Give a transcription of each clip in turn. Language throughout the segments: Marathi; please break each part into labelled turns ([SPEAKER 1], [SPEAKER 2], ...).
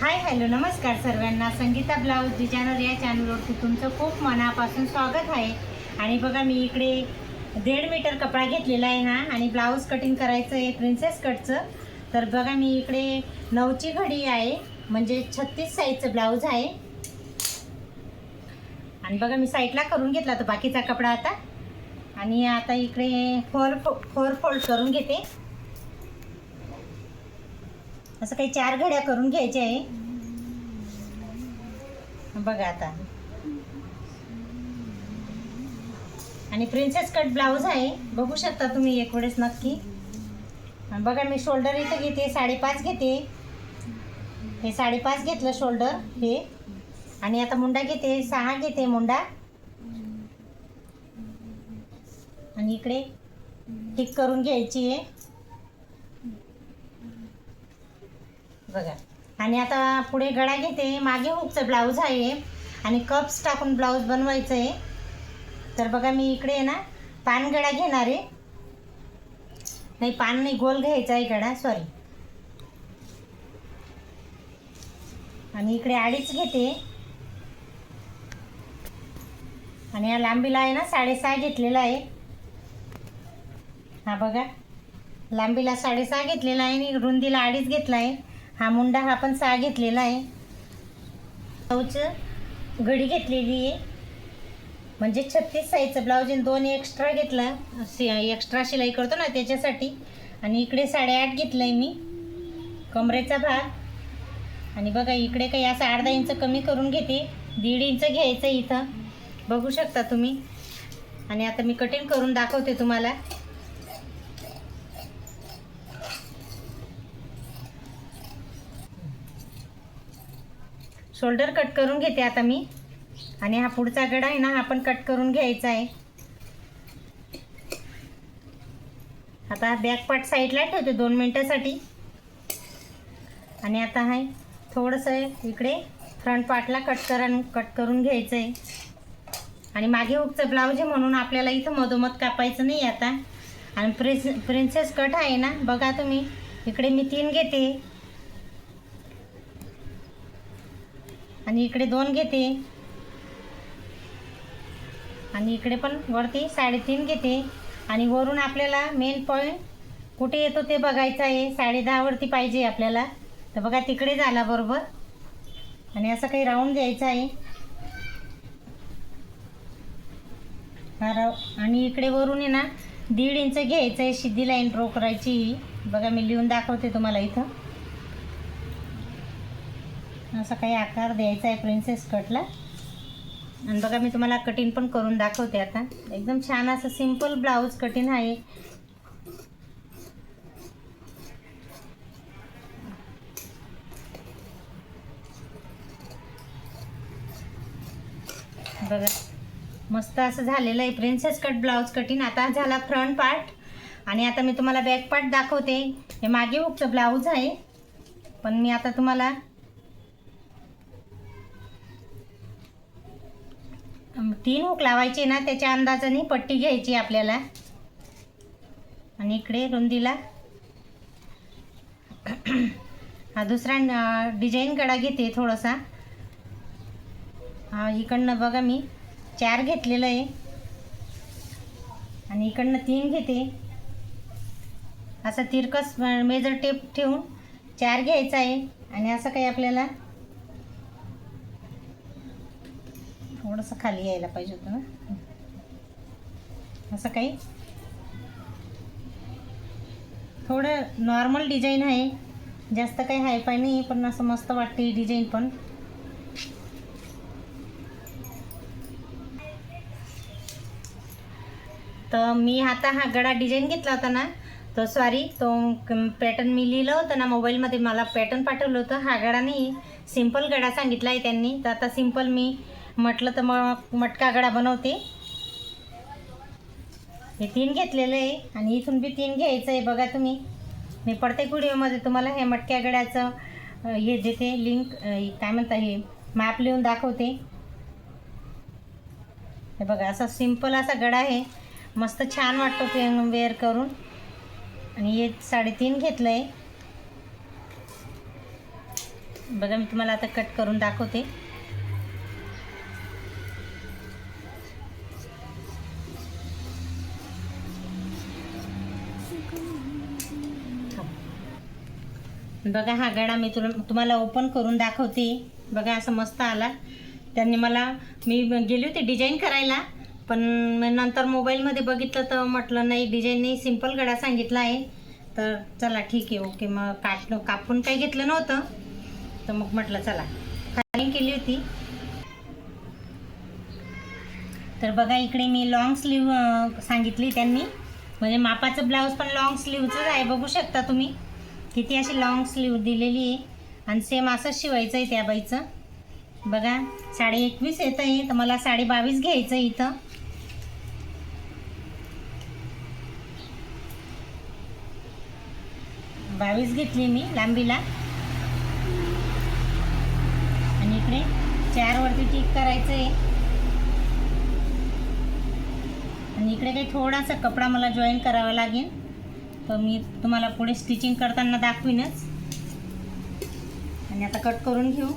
[SPEAKER 1] हाय हॅलो नमस्कार सर्वांना. संगीता ब्लाऊज डिझायनर या चॅनलवरती तुमचं खूप मनापासून स्वागत आहे. आणि बघा मी इकडे दीड मीटर कपडा घेतलेला आहे हा आणि ब्लाऊज कटिंग करायचं आहे प्रिन्सेस कटचं तर बघा मी इकडे नऊची घडी आहे म्हणजे छत्तीस साईजचं ब्लाऊज आहे. आणि बघा मी साईडला करून घेतला तो बाकीचा कपडा आता. आणि आता इकडे फोर फोर फोल्ड करून घेते. असं काही चार घड्या करून घ्यायच्या आहे. बघा आता. आणि प्रिन्सेस कट ब्लाऊज आहे. बघू शकता तुम्ही एक वेळेस नक्की. बघा मी शोल्डर इथं घेते साडेपाच घेते. हे साडेपाच घेतलं शोल्डर हे. आणि आता मुंडा घेते सहा घेते मुंडा. आणि इकडे टिक करून घ्यायची आहे. बघा. आणि आता पुढे गळा घेते. मागे हुकचं ब्लाऊज आहे. आणि कप्स टाकून ब्लाऊज बनवायचं आहे तर बघा मी इकडे आहे ना पान गळा घेणार आहे. नाही पान नाही गोल घ्यायचा आहे गळा. सॉरी आणि इकडे अडीच घेते. आणि या लांबीला आहे ना साडेसहा घेतलेला आहे. हा बघा. लांबीला साडेसहा घेतलेला आहे आणि रुंदीला अडीच घेतला आहे. हा मुंडा हा पण सहा घेतलेला आहे. ब्लाऊज घडी घेतलेली आहे. म्हणजे छत्तीस साईजचं ब्लाऊज दोन एक्स्ट्रा घेतला. शि एक्स्ट्रा शिलाई करतो ना त्याच्यासाठी. आणि इकडे साडेआठ घेतलं आहे मी. कमरेचा भाग. आणि बघा इकडे काही असं अर्धा इंच कमी करून घेते. दीड इंच घ्यायचं इथं. बघू शकता तुम्ही. आणि आता मी कटिंग करून दाखवते तुम्हाला. शोल्डर कट करून घेते आता मी. आणि हा पुढचा गडा आहे ना हा पण कट करून घ्यायचा आहे. आता बॅक पार्ट साईडला ठेवते दोन मिनटासाठी. आणि आता आहे थोडंसं इकडे फ्रंट पार्टला कट करून कट करून घ्यायचं आहे आणि मागे हुकचं ब्लाऊज आहे म्हणून आपल्याला इथं मधोमध कापायचं नाही आता. आणि प्रिन्स प्रिन्सेस कट आहे ना बघा तुम्ही. इकडे मी तीन घेते. आणि इकडे दोन घेते. आणि इकडे पण वरती साडेतीन घेते. आणि वरून आपल्याला मेन पॉईंट कुठे येतो ते बघायचं आहे. साडे दहावरती पाहिजे आपल्याला. तर बघा तिकडे झाला बरोबर. आणि असं काही राऊंड द्यायचं आहे. हा राव आणि इकडे वरून आहे ना दीड इंच घ्यायचं आहे. सिद्धी लाईन ड्रॉ करायची. बघा मी लिहून दाखवते तुम्हाला इथं. असा काही आकार द्यायचा आहे प्रिन्सेस कटला आणि बघा मी तुम्हाला कटिंग पण करून दाखवते आता. एकदम छान असं सिंपल ब्लाऊज कटिंग आहे. बघा मस्त असं झालेलं आहे प्रिन्सेस कट ब्लाऊज कटिंग आता झाला फ्रंट पार्ट आणि आता मी तुम्हाला बॅक पार्ट दाखवते. हे मागे हुकचं ब्लाऊज आहे. पण मी आता तुम्हाला तीन हुक लावायचे ना त्याच्या अंदाजाने पट्टी घ्यायची आपल्याला. आणि इकडे रुंदीला. हा दुसरा डिझाईन गडा घेते थोडासा. हा इकडनं बघा मी. चार घेतलेलं आहे. आणि इकडनं तीन घेते. असं तिरकस मेजर टेप ठेवून चार घ्यायचा आहे. आणि असं काही आपल्याला थोडंसं खाली यायला पाहिजे होतं ना. असं काही? थोडं नॉर्मल डिझाईन आहे. जास्त काही हायफाय नाही पण असं मस्त वाटते ही डिझाईन पण. तर मी आता हा गडा डिझाईन घेतला होता ना तो सॉरी तो पॅटर्न मी लिहिलं होतं ना मोबाईलमध्ये मला पॅटर्न पाठवलं होतं. हा गडा नाही सिंपल गडा सांगितला आहे त्यांनी. तर आता सिंपल मी म्हटलं तर मग मटका गडा बनवते. हे तीन घेतलेलं आहे आणि इथून बी तीन घ्यायचं आहे बघा तुम्ही. मी प्रत्येक व्हिडिओमध्ये तुम्हाला हे मटक्या गड्याचं हे देते लिंक काय म्हणता हे मॅप लिहून दाखवते. हे बघा असा सिंपल असा गडा आहे. मस्त छान वाटतो ते वेअर करून. आणि हे साडेतीन घेतलं आहे बघा मी तुम्हाला आता कट करून दाखवते. बघा हा गळा मी तुला तुम्हाला ओपन करून दाखवते. बघा असं मस्त आला. त्यांनी मला मी गेली होती डिझाईन करायला पण नंतर मोबाईलमध्ये बघितलं तर म्हटलं नाही डिझाईन नाही सिंपल गळा सांगितला आहे. तर चला ठीक आहे ओके. मग काट कापून काही घेतलं नव्हतं. तर मग म्हटलं चला. खाली केली होती. तर बघा इकडे मी लॉंग स्लीव सांगितली त्यांनी. म्हणजे मापाचं ब्लाऊज पण लॉंग स्लीवचंच आहे बघू शकता तुम्ही. किती अशी लॉंग स्लीव दिलेली आहे. आणि सेम असंच शिवायचं आहे त्या बाईचं. बघा साडे एकवीस येतं आहे तर मला साडे बावीस घ्यायचं आहे इथं. बावीस घेतली मी लांबीला. आणि इकडे चार वरती टिक करायचं आहे. आणि इकडे काही थोडासा कपडा मला जॉईन करावा लागेल. तर मी तुम्हाला पुढे स्टिचिंग करताना दाखवीनच. आणि आता कट करून घेऊ.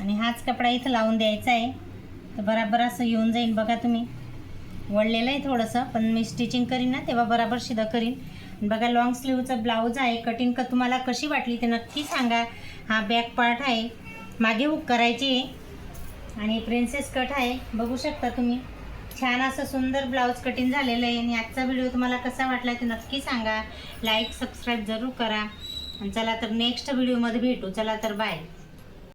[SPEAKER 1] आणि हाच कपडा इथं लावून द्यायचा आहे. तर बराबर असं येऊन जाईल बघा तुम्ही. वळलेलं आहे थोडंसं पण मी स्टिचिंग करीन ना तेव्हा बराबर शिदा करीन. बघा लॉंग स्लीवचा ब्लाऊज आहे. कटिंग क तुम्हाला कशी वाटली ते नक्की सांगा. हा बॅक पार्ट आहे. मागे हुक करायची आहे. आणि प्रिन्सेस कट आहे. बघू शकता तुम्ही. छान असं सुंदर ब्लाऊज कटिंग झालेलं आहे. आणि आजचा व्हिडिओ तुम्हाला कसा वाटला ते नक्की सांगा. लाईक सबस्क्राईब जरूर करा. आणि चला तर नेक्स्ट व्हिडिओमध्ये भेटू. चला तर बाय